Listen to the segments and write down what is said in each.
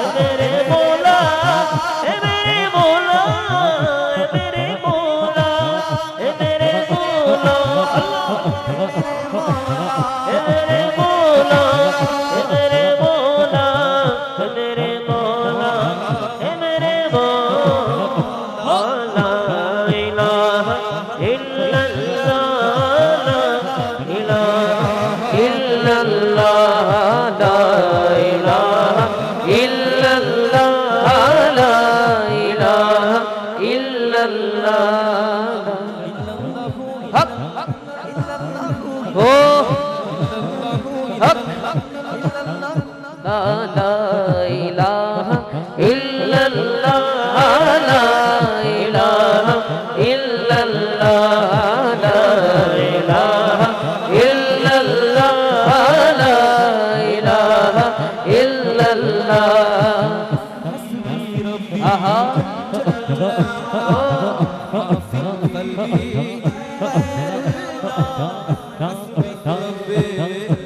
Eder হক ও হক লা লা ইলাহা ইল্লাল্লাহ লা ইলাহা ইল্লাল্লাহ লা ইলাহা ইল্লাল্লাহ লা ইলাহা ইল্লাল্লাহ আহা ربب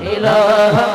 جللا ها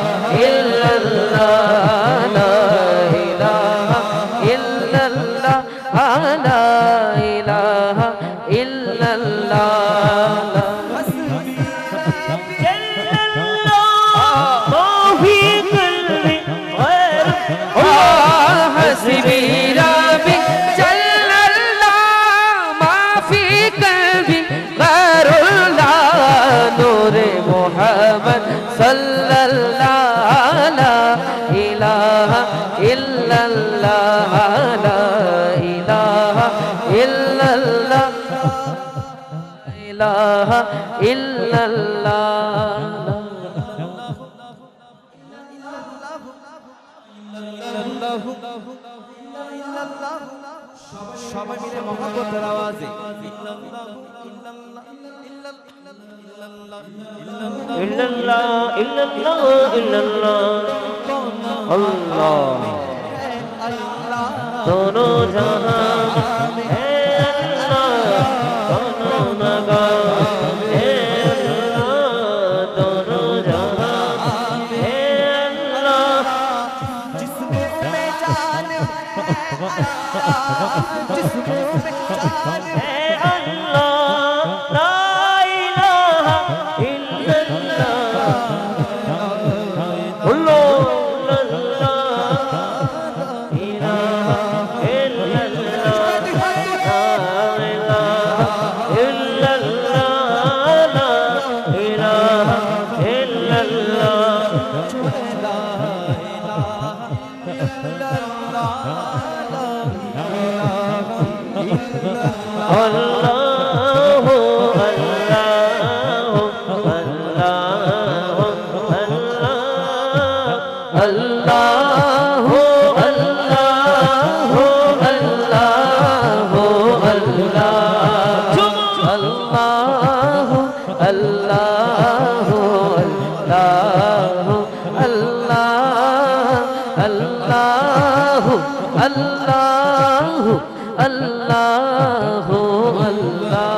ইল্লাল্লাহ লা ইলাহা ইল্লাল্লাহ ইলাহা ইল্লাল্লাহ সবাই মিলে মহাব্বতের আওয়াজে Allah दोनों जहां है अल्लाह दोनों नगाह है अल्लाह दोनों जहां है अल्लाह जिस्मों में जान जिस्मों में जान है اللہ اللہ اللہ